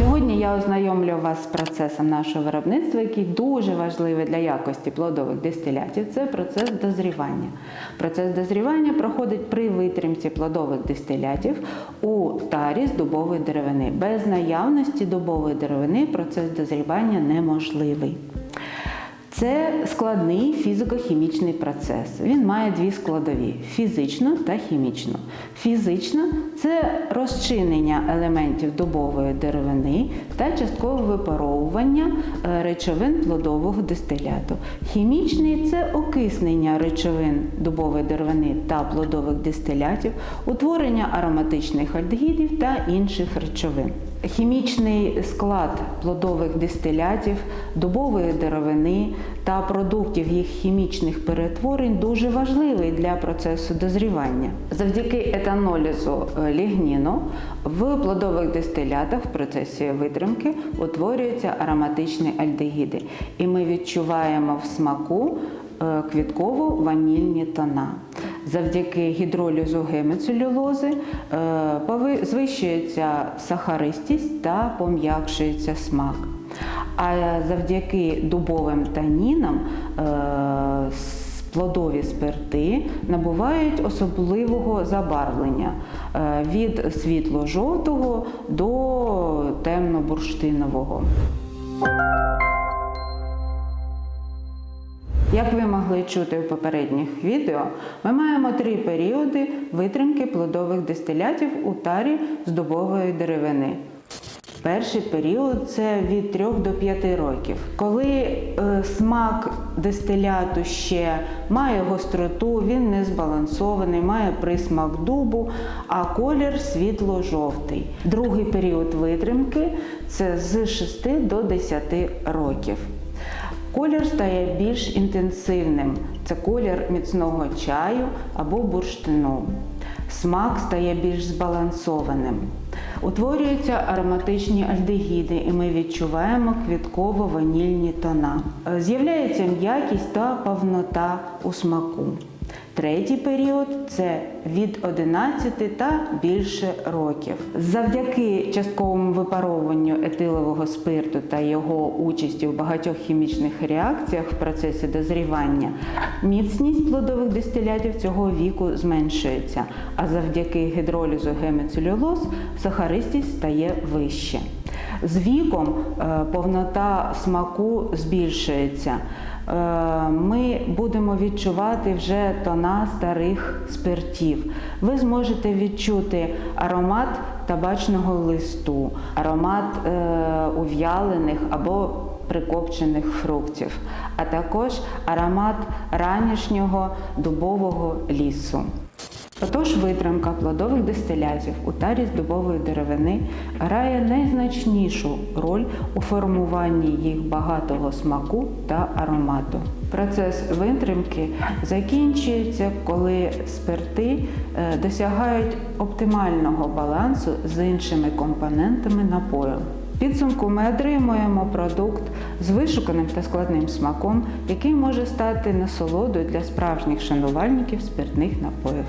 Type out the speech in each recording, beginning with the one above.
Сьогодні я ознайомлю вас з процесом нашого виробництва, який дуже важливий для якості плодових дистилятів. Це процес дозрівання. Процес дозрівання проходить при витримці плодових дистилятів у тарі з дубової деревини. Без наявності дубової деревини процес дозрівання неможливий. Це складний фізико-хімічний процес. Він має дві складові фізичну та хімічну. Фізична це розчинення елементів дубової деревини та часткове випаровування е, речовин плодового дистиляту. Хімічний це окиснення речовин дубової деревини та плодових дистилятів, утворення ароматичних альдегідів та інших речовин. Хімічний склад плодових дистилятів, дубової деревини та продуктів їх хімічних перетворень дуже важливий для процесу дозрівання. Завдяки етанолізу е, лігніну в плодових дистилятах в процесі витримки утворюються ароматичні альдегіди, і ми відчуваємо в смаку е, квітково-ванільні тона. Завдяки гідролізу гемецелюлози е, звищується сахаристість та пом'якшується смак. А завдяки дубовим танінам е, плодові спирти набувають особливого забарвлення е, від світло-жовтого до темно-бурштинового. Як ви могли чути в попередніх відео, ми маємо три періоди витримки плодових дистилятів у тарі з дубової деревини. Перший період це від 3 до 5 років. Коли е, смак дистиляту ще має гостроту, він не збалансований, має присмак дубу, а колір світло-жовтий. Другий період витримки це з 6 до 10 років. Колір стає більш інтенсивним. Це колір міцного чаю або бурштину. Смак стає більш збалансованим. Утворюються ароматичні альдегіди, і ми відчуваємо квітково-ванільні тона. Е, З'являється м'якість та повнота у смаку. Третій період це від 11 та більше років. Завдяки частковому випаровуванню етилового спирту та його участі в багатьох хімічних реакціях в процесі дозрівання, міцність плодових дистилятів цього віку зменшується, а завдяки гідролізу гемецелюлоз сахаристість стає вище. З віком е, повнота смаку збільшується. Е, Ми будемо відчувати вже тона старих спиртів. Ви зможете відчути аромат табачного листу, аромат е, ув'ялених або прикопчених фруктів, а також аромат ранішнього дубового лісу. Отож, витримка плодових дистилятів у тарі з дубової деревини грає найзначнішу роль у формуванні їх багатого смаку та аромату. Процес витримки закінчується, коли спирти е, досягають оптимального балансу з іншими компонентами напою. Підсумку ми отримуємо продукт з вишуканим та складним смаком, який може стати насолодою для справжніх шанувальників спиртних напоїв.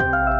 you